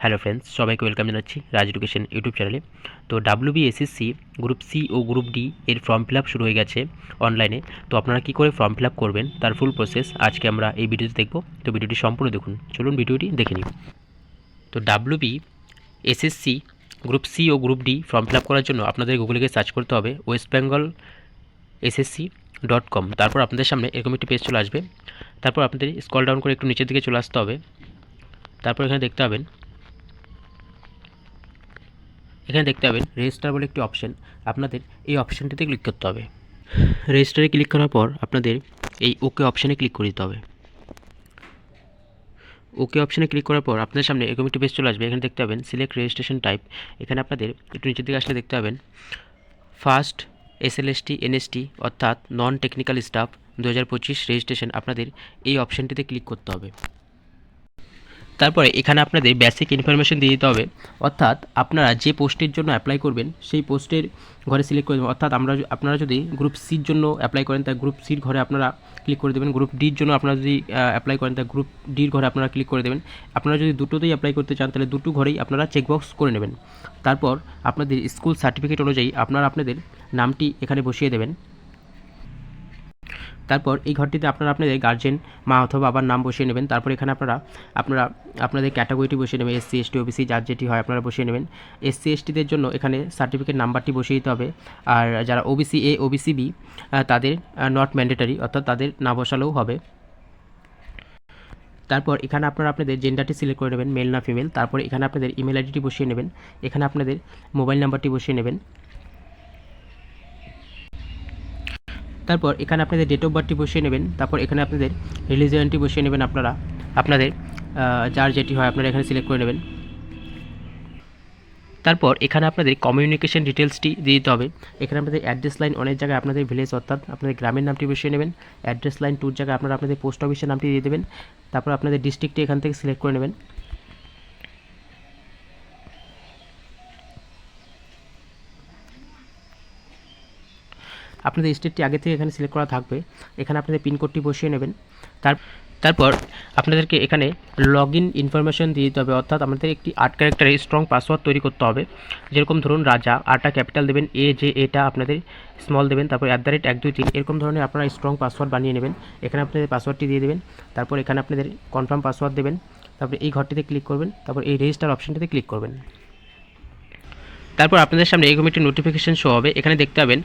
Hello friends সবাইকে welcome জানাচ্ছি রাজ education YouTube চ্যানেলে তো ডাব্লিউবি এসএসসি গ্রুপ সি ও গ্রুপ ডি এর ফর্ম ফিল শুরু হয়ে গেছে অনলাইনে তো আপনারা কী করে ফর্ম ফিল করবেন তার ফুল প্রসেস আজকে আমরা এই ভিডিওতে দেখব। তো ভিডিওটি সম্পূর্ণ দেখুন। চলুন ভিডিওটি দেখে নিই। তো ডাব্লিউবি এসএসসি গ্রুপ সি ও গ্রুপ ডি ফর্ম ফিল করার জন্য আপনাদের গুগলে গিয়ে সার্চ করতে হবে West Bengal SSC dot com তারপর আপনাদের সামনে এরকম একটি পেজ চলে আসবে। তারপর আপনাদের স্কল ডাউন করে একটু নিচের দিকে চলে আসতে হবে। তারপর এখানে দেখতে পাবেন, এখানে দেখতে পাবেন রেজিস্টার বলে একটি অপশন আপনাদের এই অপশানটিতে ক্লিক করতে হবে। রেজিস্টারে ক্লিক করার পর আপনাদের এই ওকে অপশানে ক্লিক করে দিতে হবে। ওকে অপশানে ক্লিক করার পর আপনাদের সামনে এরকম একটি পেজ চলে আসবে, এখানে দেখতে পাবেন সিলেক্ট রেজিস্ট্রেশন টাইপ এখানে আপনাদের একটু নিচের দিকে আসলে দেখতে পাবেন ফার্স্ট এসএলএসটি এনএসটি অর্থাৎ নন টেকনিক্যাল স্টাফ দু হাজার পঁচিশ রেজিস্ট্রেশন আপনাদের এই অপশানটিতে ক্লিক করতে হবে। তারপরে এখানে আপনাদের বেসিক ইনফরমেশন দিয়ে দিতে হবে। অর্থাৎ আপনারা যে পোস্টের জন্য অ্যাপ্লাই করবেন, সেই পোস্টের ঘরে সিলেক্ট করে দেবেন। অর্থাৎ আমরা আপনারা যদি গ্রুপ সির জন্য অ্যাপ্লাই করেন তাই গ্রুপ সির ঘরে আপনারা ক্লিক করে দেবেন। গ্রুপ ডির জন্য আপনারা যদি অ্যাপ্লাই করেন তাই গ্রুপ ডির ঘরে আপনারা ক্লিক করে দেবেন। আপনারা যদি দুটোতেই অ্যাপ্লাই করতে চান, তাহলে দুটো ঘরেই আপনারা চেকবক্স করে নেবেন। তারপর আপনাদের স্কুল সার্টিফিকেট অনুযায়ী আপনারা আপনাদের নামটি এখানে বসিয়ে দেবেন। তারপর এই ঘরটিতে আপনারা আপনাদের গার্জেন মা অথবা বাবার নাম বসিয়ে নেবেন। তারপর এখানে আপনারা আপনারা, আপনাদের ক্যাটাগরিটি বসিয়ে নেবেন এসসি এসটি ওবিসি যার যেটি হয় আপনারা বসিয়ে নেবেন। এসসি এসটিদের জন্য এখানে সার্টিফিকেট নাম্বারটি বসিয়ে দিতে হবে। আর যারা ওবিসি এ ওবিসি বি তাদের নট ম্যান্ডেটারি অর্থাৎ তাদের না বসালেও হবে। তারপর এখানে আপনারা আপনাদের জেন্ডারটি সিলেক্ট করে নেবেন মেল না ফিমেল তারপর এখানে আপনাদের ইমেল আইডিটি বসিয়ে নেবেন। এখানে আপনাদের মোবাইল নাম্বারটি বসিয়ে নেবেন। তারপর এখানে আপনাদের ডেট অফ বার্থটি বসিয়ে নেবেন, তারপর এখানে আপনাদের রিলিজিয়নটি বসিয়ে নেবেন আপনারা, আপনাদের যার যেটি হয় আপনারা এখানে সিলেক্ট করে নেবেন। তারপর এখানে আপনাদের কমিউনিকেশন ডিটেলসটি দিয়ে দিতে হবে। এখানে আপনাদের অ্যাড্রেস লাইন অনেক জায়গায় আপনাদের ভিলেজ অর্থাৎ আপনাদের গ্রামের নামটি বসিয়ে নেবেন। অ্যাড্রেস লাইন টুর জায়গায় আপনারা আপনাদের পোস্ট অফিসের নামটি দিয়ে দেবেন। তারপর আপনাদের ডিস্ট্রিক্টটি এখান থেকে সিলেক্ট করে নেবেন। আপনাদের স্টেটটি আগে থেকে এখানে সিলেক্ট করা থাকবে। এখানে আপনাদের পিনকোডটি বসিয়ে নেবেন। তার তারপর আপনাদেরকে এখানে লগ ইন ইনফরমেশন দিয়ে দিতে হবে। অর্থাৎ আমাদের একটি আট ক্যারেক্টারের স্ট্রং পাসওয়ার্ড তৈরি করতে হবে। যেরকম ধরুন রাজা আরটা ক্যাপিটাল দেবেন এ যে এটা আপনাদের স্মল দেবেন, তারপর অ্যাট দ্য রেট এক, দুই, তিন, এরকম ধরনের আপনারা স্ট্রং পাসওয়ার্ড বানিয়ে নেবেন। এখানে আপনাদের পাসওয়ার্ডটি দিয়ে দেবেন। তারপর এখানে আপনাদের কনফার্ম পাসওয়ার্ড দেবেন। তারপর এই ঘরটিতে ক্লিক করবেন। তারপর এই রেজিস্টার অপশানটিতে ক্লিক করবেন। তারপর আপনাদের সামনে এরকম একটি নোটিফিকেশান শো হবে। এখানে দেখতে পাবেন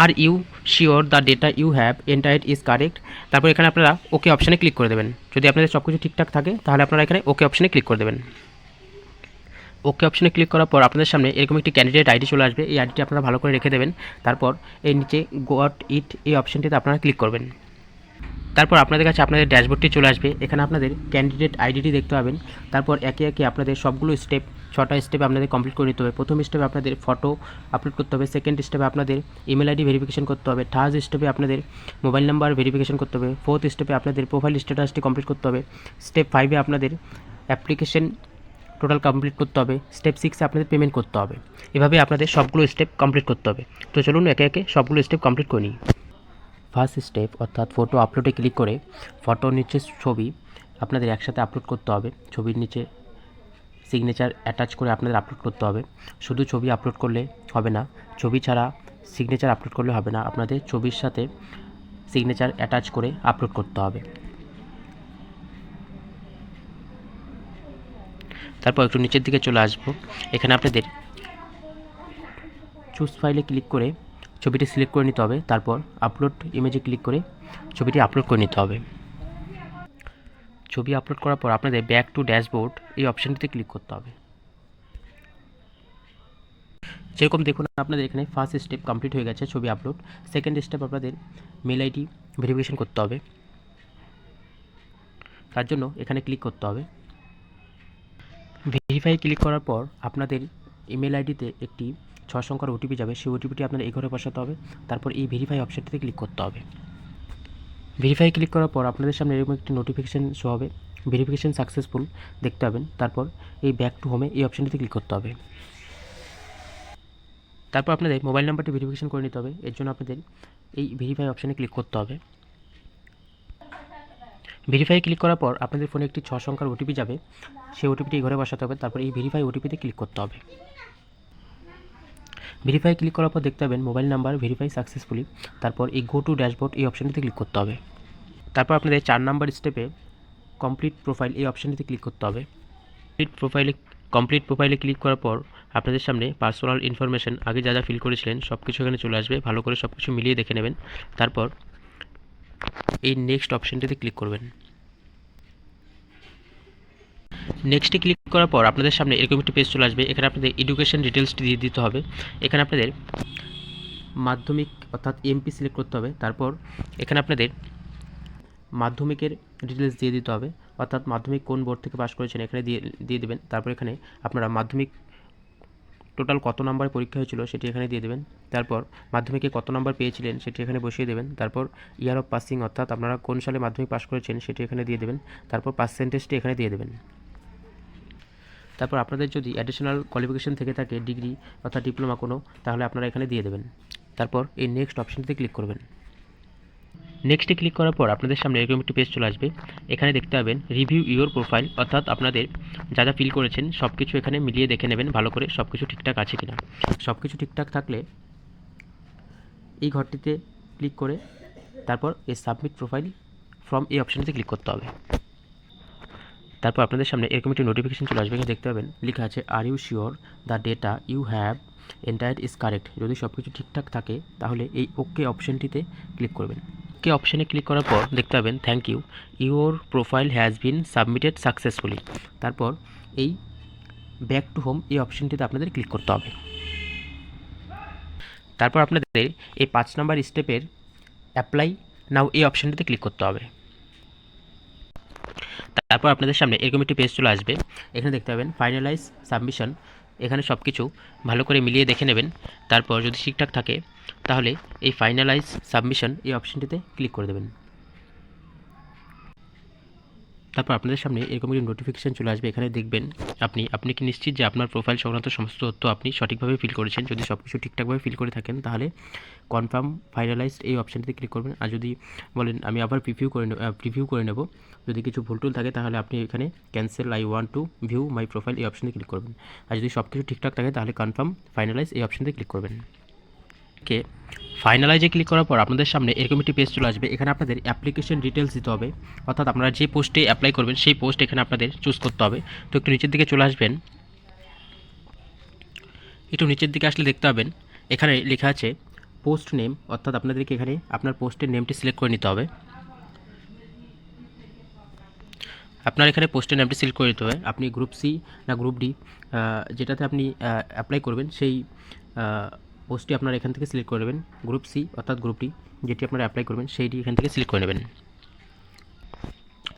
are you sure the data you have entire is correct তারপর এখানে আপনারা ওকে অপশানে ক্লিক করে দেবেন। যদি আপনাদের সব কিছু ঠিকঠাক থাকে, তাহলে আপনারা এখানে ওকে অপশানে ক্লিক করে দেবেন। ওকে অপশানে ক্লিক করার পর আপনাদের সামনে এরকম একটি ক্যান্ডিডেট আইডি চলে আসবে। এই আইডিটি আপনারা ভালো করে রেখে দেবেন। তারপর এর নিচে গট ইট এই অপশানটিতে আপনারা ক্লিক করবেন। তারপর আপনাদের কাছে আপনাদের ড্যাশবোর্ডটি চলে আসবে। এখানে আপনাদের ক্যান্ডিডেট আইডিটি দেখতে পাবেন। তারপর একে একে আপনাদের সবগুলো স্টেপ ছটা স্টেপ আপনাদের কমপ্লিট করে নিতে হবে। প্রথম স্টেপে আপনাদের ফটো আপলোড করতে হবে। সেকেন্ড স্টেপে আপনাদের ইমেল আইডি ভেরিফিকেশন করতে হবে। থার্ড স্টেপে আপনাদের মোবাইল নাম্বার ভেরিফিকেশন করতে হবে। ফোর্থ স্টেপে আপনাদের প্রোফাইল স্ট্যাটাসটি কমপ্লিট করতে হবে। স্টেপ ফাইভে আপনাদের অ্যাপ্লিকেশন টোটাল কমপ্লিট করতে হবে। স্টেপ সিক্সে আপনাদের পেমেন্ট করতে হবে। এভাবে আপনাদের সবগুলো স্টেপ কমপ্লিট করতে হবে। তো চলুন একে একে সবগুলো স্টেপ কমপ্লিট করে। নিই ফার্স্ট স্টেপ অর্থাৎ ফটো আপলোডে ক্লিক করে ফটোর নিচে ছবি আপনাদের একসাথে আপলোড করতে হবে। ছবির নিচে সিগনেচার অ্যাটাচ করে আপনাদের আপলোড করতে হবে। শুধু ছবি আপলোড করলে হবে না, ছবি ছাড়া সিগনেচার আপলোড করলে হবে না, আপনাদের ছবির সাথে সিগনেচার অ্যাটাচ করে আপলোড করতে হবে। তারপর একটু নিচের দিকে চলে আসব। এখানে আপনাদের চুজ ফাইলে ক্লিক করে ছবিটি সিলেক্ট করে নিতে হবে, তারপর আপলোড ইমেজে ক্লিক করে ছবিটি আপলোড করে নিতে হবে। ছবি আপলোড করার পর আপনাদের ব্যাক টু ড্যাশবোর্ড এই অপশানটিতে ক্লিক করতে হবে। যেরকম দেখুন, আপনাদের এখানে ফার্স্ট স্টেপ কমপ্লিট হয়ে গেছে, ছবি আপলোড সেকেন্ড স্টেপ আপনাদের মেল আইডি ভেরিফিকেশন করতে হবে। তার জন্য এখানে ক্লিক করতে হবে। ভেরিফাই ক্লিক করার পর আপনাদের ইমেল আইডিতে একটি ছ সংখ্যার ওটিপি যাবে। সেই ওটিপিটি আপনার এই ঘরে বসাতে হবে। তারপর এই ভেরিফাই অপশানটিতে ক্লিক করতে হবে। ভেরিফাই ক্লিক করার পর আপনাদের সামনে এরকম একটি নোটিফিকেশান শো হবে। ভেরিফিকেশান সাকসেসফুল দেখতে পাবেন। তারপর এই ব্যাক টু হোমে এই অপশানটিতে ক্লিক করতে হবে। তারপর আপনাদের মোবাইল নাম্বারটি ভেরিফিকেশন করে নিতে হবে। এর জন্য আপনাদের এই ভেরিফাই অপশানে ক্লিক করতে হবে। ভেরিফাই ক্লিক করার পর আপনাদের ফোনে একটি ছ সংখ্যার ওটিপি যাবে। সেই ওটিপিটি ঘরে বসাতে হবে। তারপর এই ভেরিফাই ওটিপিতে ক্লিক করতে হবে। ভেরিফাই ক্লিক করার পর দেখতে পাবেন মোবাইল নাম্বার ভেরিফাই সাকসেসফুলি তারপর এই গো টু ড্যাশবোর্ড এই অপশানটিতে ক্লিক করতে হবে। তারপর আপনাদের চার নাম্বার স্টেপে কমপ্লিট প্রোফাইল এই অপশানটিতে ক্লিক করতে হবে। কমপ্লিট প্রোফাইলে কমপ্লিট প্রোফাইলে ক্লিক করার পর আপনাদের সামনে পার্সোনাল ইনফরমেশন আগে যা যা ফিল করেছিলেন সব কিছু এখানে চলে আসবে। ভালো করে সব কিছু মিলিয়ে দেখে নেবেন। তারপর এই নেক্সট অপশানটিতে ক্লিক করবেন। নেক্সটে ক্লিক করার পর আপনাদের সামনে এরকম একটি পেজ চলে আসবে। এখানে আপনাদের এডুকেশন ডিটেলসটি দিয়ে দিতে হবে। এখানে আপনাদের মাধ্যমিক অর্থাৎ এমপি সিলেক্ট করতে হবে। তারপর এখানে আপনাদের মাধ্যমিকের ডিটেলস দিয়ে দিতে হবে। অর্থাৎ মাধ্যমিক কোন বোর্ড থেকে পাশ করেছেন এখানে দিয়ে দিয়ে দেবেন। তারপর এখানে আপনারা মাধ্যমিক টোটাল কত নাম্বার পরীক্ষা হয়েছিল সেটি এখানে দিয়ে দেবেন। তারপর মাধ্যমিকে কত নাম্বার পেয়েছিলেন সেটি এখানে বসিয়ে দেবেন। তারপর ইয়ার অফ পাসিং অর্থাৎ আপনারা কোন সালে মাধ্যমিক পাশ করেছেন সেটি এখানে দিয়ে দেবেন। তারপর পার্সেন্টেজটি এখানে দিয়ে দেবেন। তারপর আপনাদের যদি অ্যাডিশনাল কোয়ালিফিকেশন থেকে থাকে ডিগ্রি অর্থাৎ ডিপ্লোমা কোনো, তাহলে আপনারা এখানে দিয়ে দেবেন। তারপর এই নেক্সট অপশানটিতে ক্লিক করবেন। নেক্সটে ক্লিক করার পর আপনাদের সামনে এরকম একটি পেজ চলে আসবে। এখানে দেখতে পাবেন রিভিউ ইওর প্রোফাইল অর্থাৎ আপনাদের যা যা ফিল করেছেন সব কিছু এখানে মিলিয়ে দেখে নেবেন ভালো করে সব কিছু ঠিকঠাক আছে কিনা। সব কিছু ঠিকঠাক থাকলে এই ঘরটিতে ক্লিক করে তারপর এই সাবমিট প্রোফাইল ফ্রম এই অপশানটিতে ক্লিক করতে হবে। তারপর আপনাদের সামনে এরকম একটি নোটিফিকেশন চলে আসবে দেখতে পাবেন, লেখা আছে are you sure the data you have entire is correct যদি সব কিছু ঠিকঠাক থাকে, তাহলে এই ওকে অপশানটিতে ক্লিক করবেন। ওকে অপশানে ক্লিক করার পর দেখতে পাবেন thank you your profile has been submitted successfully তারপর এই ব্যাক টু হোম এই অপশানটিতে আপনাদের ক্লিক করতে হবে। তারপর আপনাদের এই পাঁচ নাম্বার স্টেপের অ্যাপ্লাই নাও এই অপশানটিতে ক্লিক করতে হবে। তারপর আপনাদের সামনে এরকম একটি পেজ চলে আসবে। এখানে দেখতে পাবেন ফাইনালাইজ সাবমিশন এখানে সব কিছু ভালো করে মিলিয়ে দেখে নেবেন। তারপর যদি ঠিকঠাক থাকে, তাহলে এই ফাইনালাইজ সাবমিশন এই অপশানটিতে ক্লিক করে দেবেন। তারপর আপনাদের সামনে এরকম একটি নোটিফিকেশান চলে আসবে, এখানে দেখবেন আপনি আপনি কি নিশ্চিত যে আপনার প্রোফাইল সংক্রান্ত সমস্ত তথ্য আপনি সঠিকভাবে ফিল করেছেন? যদি সব কিছু ঠিকঠাকভাবে ফিল করে থাকেন, তাহলে কনফার্ম ফাইনালাইজড এই অপশানটিতে ক্লিক করবেন। আর যদি বলেন, আমি আবার প্রিভিউ করে প্রিভিউ করে নেব, যদি কিছু ভুল টুল থাকে, তাহলে আপনি এখানে cancel I want to view my profile এই অপশানে ক্লিক করবেন। আর যদি সব কিছু ঠিকঠাক থাকে, তাহলে কনফার্ম ফাইনালাইজ এই অপশানতে ক্লিক করবেন। ওকে ফাইনালাইজে ক্লিক করার পর আপনাদের সামনে এরকম একটি পেজ চলে আসবে। এখানে আপনাদের অ্যাপ্লিকেশন ডিটেলস দিতে হবে। অর্থাৎ আপনারা যে পোস্টে অ্যাপ্লাই করবেন, সেই পোস্ট এখানে আপনাদের চুজ করতে হবে। তো একটু নিচের দিকে চলে আসবেন। একটু নিচের দিকে আসলে দেখতে পাবেন। এখানে লেখা আছে পোস্ট নেম অর্থাৎ আপনাদেরকে এখানে আপনার পোস্টের নেমটি সিলেক্ট করে নিতে হবে। আপনার এখানে পোস্টের নামটি সিলেক্ট করে নিতে হবে। আপনি গ্রুপ সি না গ্রুপ ডি যেটাতে আপনি অ্যাপ্লাই করবেন, সেই পোস্টটি আপনারা এখান থেকে সিলেক্ট করে নেবেন, গ্রুপ সি অর্থাৎ গ্রুপটি যেটি আপনারা অ্যাপ্লাই করবেন, সেইটি এখান থেকে সিলেক্ট করে নেবেন।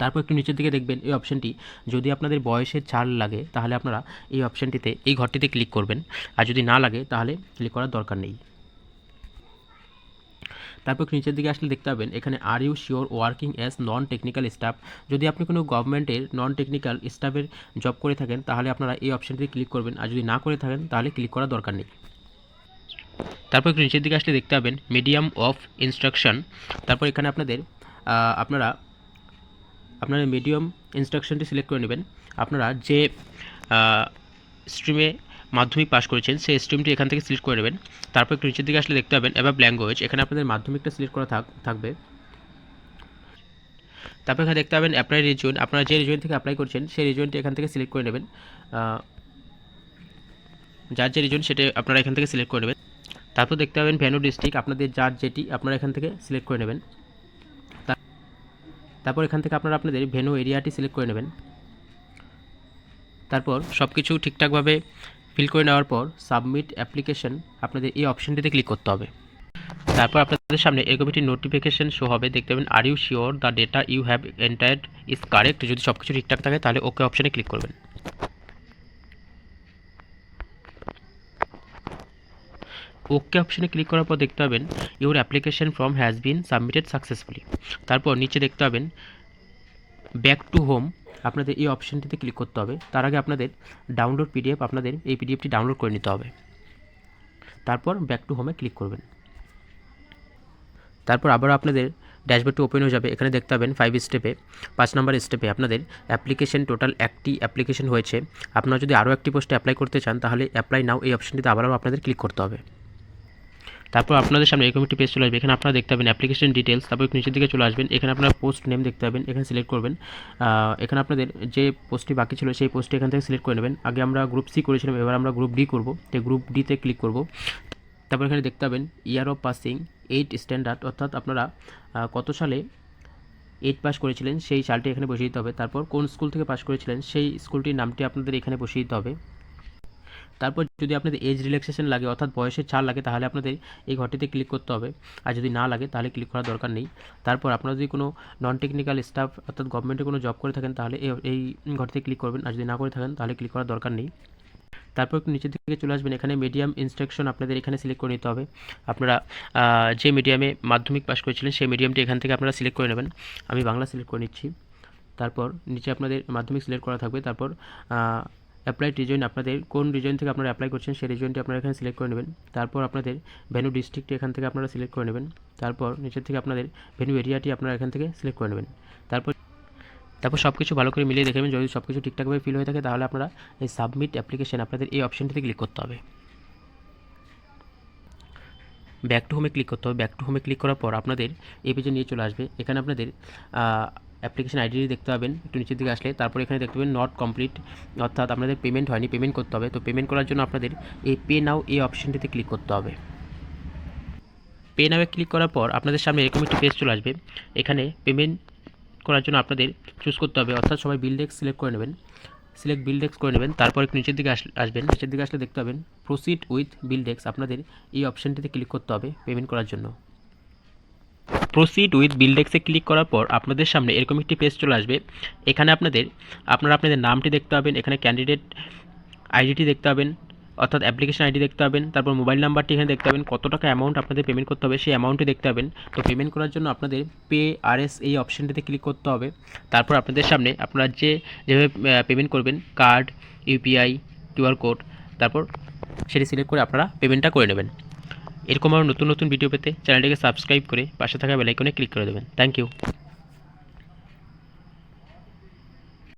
তারপর একটু নিচের দিকে দেখবেন এই অপশানটি যদি আপনাদের বয়সের ছাড় লাগে, তাহলে আপনারা এই অপশানটিতে এই ঘরটিতে ক্লিক করবেন। আর যদি না লাগে, তাহলে ক্লিক করার দরকার নেই। তারপর একটু নিচের দিকে আসলে দেখতে পাবেন, এখানে are you sure working as non technical staff যদি আপনি কোনো গভর্নমেন্টের নন টেকনিক্যাল স্টাফের জব করে থাকেন, তাহলে আপনারা এই অপশানটিতে ক্লিক করবেন। আর যদি না করে থাকেন, তাহলে ক্লিক করার দরকার নেই। তারপর একটু নিচের দিকে আসলে দেখতে পাবেন মিডিয়াম অফ ইনস্ট্রাকশন তারপর এখানে আপনাদের আপনারা আপনারা মিডিয়াম ইনস্ট্রাকশনটি সিলেক্ট করে নেবেন। আপনারা যে স্ট্রিমে মাধ্যমিক পাস করেছেন, সেই স্ট্রিমটি এখান থেকে সিলেক্ট করে নেবেন। তারপর একটু নিচের দিকে আসলে দেখতে পাবেন অ্যাবাব ল্যাঙ্গুয়েজ এখানে আপনাদের মাধ্যমিকটা সিলেক্ট করা থাক, থাকবে। তারপর এখানে দেখতে পাবেন অ্যাপ্লাই রিজন আপনারা যে রিজন থেকে অ্যাপ্লাই করছেন, সেই রিজনটি এখান থেকে সিলেক্ট করে নেবেন। যার যে রিজন সেটা আপনারা এখান থেকে সিলেক্ট করে নেবেন। তারপর দেখতে পাবেন ভ্যানু ডিস্ট্রিক্ট, আপনাদের যার যেটি, আপনারা এখান থেকে সিলেক্ট করে নেবেন। তারপর এখান থেকে আপনারা আপনাদের ভেনু এরিয়াটি সিলেক্ট করে নেবেন। তারপর সব কিছু ঠিকঠাকভাবে ফিল করে নেওয়ার পর সাবমিট অ্যাপ্লিকেশন আপনাদের এই অপশানটিতে ক্লিক করতে হবে। তারপর আপনাদের সামনে এরকম একটি নোটিফিকেশন শো হবে, দেখতে পাবেন are you sure the data you have entered is correct যদি সব কিছু ঠিকঠাক থাকে, তাহলে ওকে অপশানে ক্লিক করবেন। ওকে অপশানে ক্লিক করার পর দেখতে পাবেন your application form has been submitted successfully তারপর নিচে দেখতে পাবেন ব্যাক টু হোম আপনাদের এই অপশানটিতে ক্লিক করতে হবে। তার আগে আপনাদের ডাউনলোড পিডিএফ আপনাদের এই পিডিএফটি ডাউনলোড করে নিতে হবে। তারপর ব্যাক টু হোমে ক্লিক করবেন। তারপর আবার আপনাদের ড্যাশবোর্ডটি ওপেন হয়ে যাবে। এখানে দেখতে পাবেন ফাইভ স্টেপে পাঁচ নম্বর স্টেপে আপনাদের অ্যাপ্লিকেশন টোটাল একটি অ্যাপ্লিকেশন হয়েছে। আপনারা যদি আরও একটি পোস্টে অ্যাপ্লাই করতে চান, তাহলে অ্যাপ্লাই নাও এই অপশনটিতে আবারও আপনাদের ক্লিক করতে হবে। তারপর আপনাদের সামনে এরকম একটি পেজ চলে আসবে। এখানে আপনারা দেখতে পাবেন অ্যাপ্লিকেশন ডিটেলস তারপর নিচের দিকে চলে আসবেন। এখানে আপনারা পোস্ট নেম দেখতে পাবেন, এখানে সিলেক্ট করবেন। এখানে আপনাদের যে পোস্টটি বাকি ছিল, সেই পোস্টটি এখান থেকে সিলেক্ট করে নেবেন। আগে আমরা গ্রুপ সি করেছিলাম, এবার আমরা গ্রুপ ডি করব। তো গ্রুপ ডিতে ক্লিক করব। তারপর এখানে দেখতে পাবেন year of passing eight standard অর্থাৎ আপনারা কত সালে এইট পাস করেছিলেন, সেই সালটি এখানে বসিয়ে দিতে হবে। তারপর কোন স্কুল থেকে পাস করেছিলেন, সেই স্কুলটির নামটি আপনাদের এখানে বসিয়ে দিতে হবে। তারপর যদি আপনাদের এজ রিল্যাক্সেশন লাগে, অর্থাৎ বয়সের ছাড় লাগে, তাহলে আপনাদের এই ঘরটিতে ক্লিক করতে হবে। আর যদি না লাগে, তাহলে ক্লিক করার দরকার নেই। তারপর আপনারা যদি কোনো নন টেকনিক্যাল স্টাফ অর্থাৎ গভর্নমেন্টে কোনো জব করে থাকেন, তাহলে এই- ঘরটিতে ক্লিক করবেন। আর যদি না করে থাকেন, তাহলে ক্লিক করার দরকার নেই। তারপর একটু নিচের দিকে চলে আসবেন। এখানে মিডিয়াম ইনস্ট্রাকশন আপনাদের এখানে সিলেক্ট করে নিতে হবে। আপনারা যে মিডিয়ামে মাধ্যমিক পাস করেছিলেন, সেই মিডিয়ামটি এখান থেকে আপনারা সিলেক্ট করে নেবেন। আমি বাংলা সিলেক্ট করে নিচ্ছি। তারপর নিচে আপনাদের মাধ্যমিক সিলেক্ট করা থাকবে। তারপর অ্যাপ্লাই রিজন আপনাদের, কোন রিজন থেকে আপনারা অ্যাপ্লাই করছেন সেই রিজনটি আপনারা এখানে সিলেক্ট করে নেবেন। তারপর আপনাদের ভেনু ডিস্ট্রিক্ট এখান থেকে আপনারা সিলেক্ট করে নেবেন। তারপর নিচের থেকে আপনাদের ভেনু এরিয়াটি আপনারা এখান থেকে সিলেক্ট করে নেবেন। তারপর তারপর সব কিছু ভালো করে মিলিয়ে দেখবেন যদি সব কিছু ঠিকঠাকভাবে ফিল হয়ে থাকে, তাহলে আপনারা এই সাবমিট অ্যাপ্লিকেশন আপনাদের এই অপশনটিতে ক্লিক করতে হবে। ব্যাক টু হোমে ক্লিক করতে হবে। ব্যাক টু হোমে ক্লিক করার পর আপনাদের এই পেজে নিয়ে চলে আসবে। এখানে আপনাদের অ্যাপ্লিকেশন আইডি দেখতে পাবেন, একটু নিচের দিকে আসলে। তারপর এখানে দেখতে পাবেন নট কমপ্লিট অর্থাৎ আপনাদের পেমেন্ট হয়নি পেমেন্ট করতে হবে। তো পেমেন্ট করার জন্য আপনাদের এই পে নাও এই অপশনটিতে ক্লিক করতে হবে। পে নামে ক্লিক করার পর আপনাদের সামনে এরকম একটি পেজ চলে আসবে। এখানে পেমেন্ট করার জন্য আপনাদের চুজ করতে হবে, অর্থাৎ সবাই বিল ডেস্ক সিলেক্ট করে নেবেন। সিলেক্ট বিল ডেস্ক করে নেবেন, তারপর একটু নিচের দিকে আস- আসবেন। নিচের দিকে আসলে দেখতে পাবেন প্রসিড উইথ বিল ডেস্ক আপনাদের এই অপশনটিতে ক্লিক করতে হবে পেমেন্ট করার জন্য। প্রসিড উইথ বিলডেক্সে ক্লিক করার পর আপনাদের সামনে এরকম একটি পেজ চলে আসবে। এখানে আপনাদের, আপনারা আপনাদের নামটি দেখতে পাবেন, এখানে ক্যান্ডিডেট আইডিটি দেখতে পাবেন, অর্থাৎ অ্যাপ্লিকেশন আইডি দেখতে পাবেন, তারপর মোবাইল নাম্বারটি এখানে দেখতে পাবেন কত টাকা অ্যামাউন্ট আপনাদের পেমেন্ট করতে হবে, সেই অ্যামাউন্টটি দেখতে পাবেন। তো পেমেন্ট করার জন্য আপনাদের পে আর এস এই অপশনটিতে ক্লিক করতে হবে। তারপর আপনাদের সামনে আপনারা যে, যেভাবে পেমেন্ট করবেন কার্ড ইউপিআই কিউআর কোড তারপর সেটি সিলেক্ট করে আপনারা পেমেন্টটা করে নেবেন। এরকম আরও নতুন নতুন ভিডিও পেতে চ্যানেলটিকে সাবস্ক্রাইব করে পাশে থাকা বেলাইকনে ক্লিক করে দেবেন। Thank you